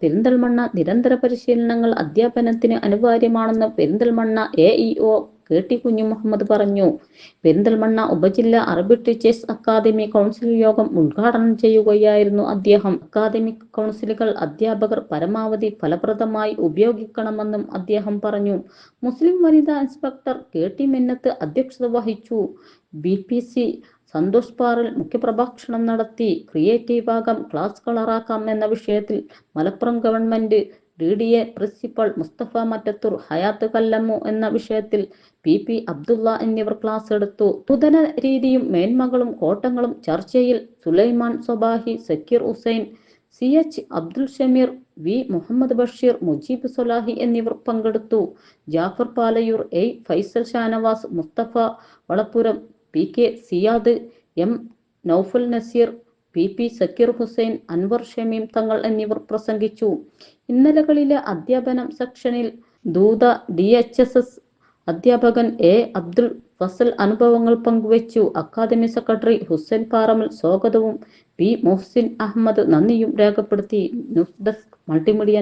പെരിന്തൽമണ്ണ നിരന്തര പരിശീലനങ്ങൾ അധ്യാപനത്തിന് അനിവാര്യമാണെന്ന് Perinthalmanna A E O K T Kunhu Muhammad പറഞ്ഞു. പെരിന്തൽമണ്ണ ഉപജില്ലാ അറബി ടീച്ചേഴ്സ് അക്കാദമി കൗൺസിൽ യോഗം ഉദ്ഘാടനം ചെയ്യുകയായിരുന്നു അദ്ദേഹം. അക്കാദമിക് കൗൺസിലുകൾ അധ്യാപകർ പരമാവധി ഫലപ്രദമായി ഉപയോഗിക്കണമെന്നും അദ്ദേഹം പറഞ്ഞു. മുസ്ലിം വനിതാ ഇൻസ്പെക്ടർ കെ ടി മിന്നത്ത് അധ്യക്ഷത വഹിച്ചു. ബി പി സി സന്തോഷ് പാറിൽ മുഖ്യപ്രഭാഷണം നടത്തി. ക്രിയേറ്റീവ് ഭാഗം ക്ലാസ് കളറാക്കാം എന്ന വിഷയത്തിൽ Malappuram government D D A principal Mustafa Mattathur Hayath Kallammu എന്ന വിഷയത്തിൽ പി പി അബ്ദുള്ള എന്നിവർ ക്ലാസ് എടുത്തു. നൂതന രീതിയും മേന്മകളും കോട്ടങ്ങളും ചർച്ചയിൽ Sulaiman Swabahi Zakir Hussain C H Abdul Shameer V Muhammad Basheer Mujeeb Solahi എന്നിവർ പങ്കെടുത്തു. Jafar Palayoor A Faisal Shanavas Mustafa Valappuram P K Siyad M Naufal Naseer P P Zakir Hussain Anwar Shameem Thangal എന്നിവർ പ്രസംഗിച്ചു. ഇന്നലകളിലെ അധ്യാപനം സെക്ഷനിൽ ദൂത D H S S അധ്യാപകൻ A Abdul Fazal അനുഭവങ്ങൾ പങ്കുവച്ചു. അക്കാദമി സെക്രട്ടറി ഹുസൈൻ പാറമൽ സ്വാഗതവും പി മുഹ്സിൻ അഹമ്മദ് നന്ദിയും രേഖപ്പെടുത്തി. News desk multimedia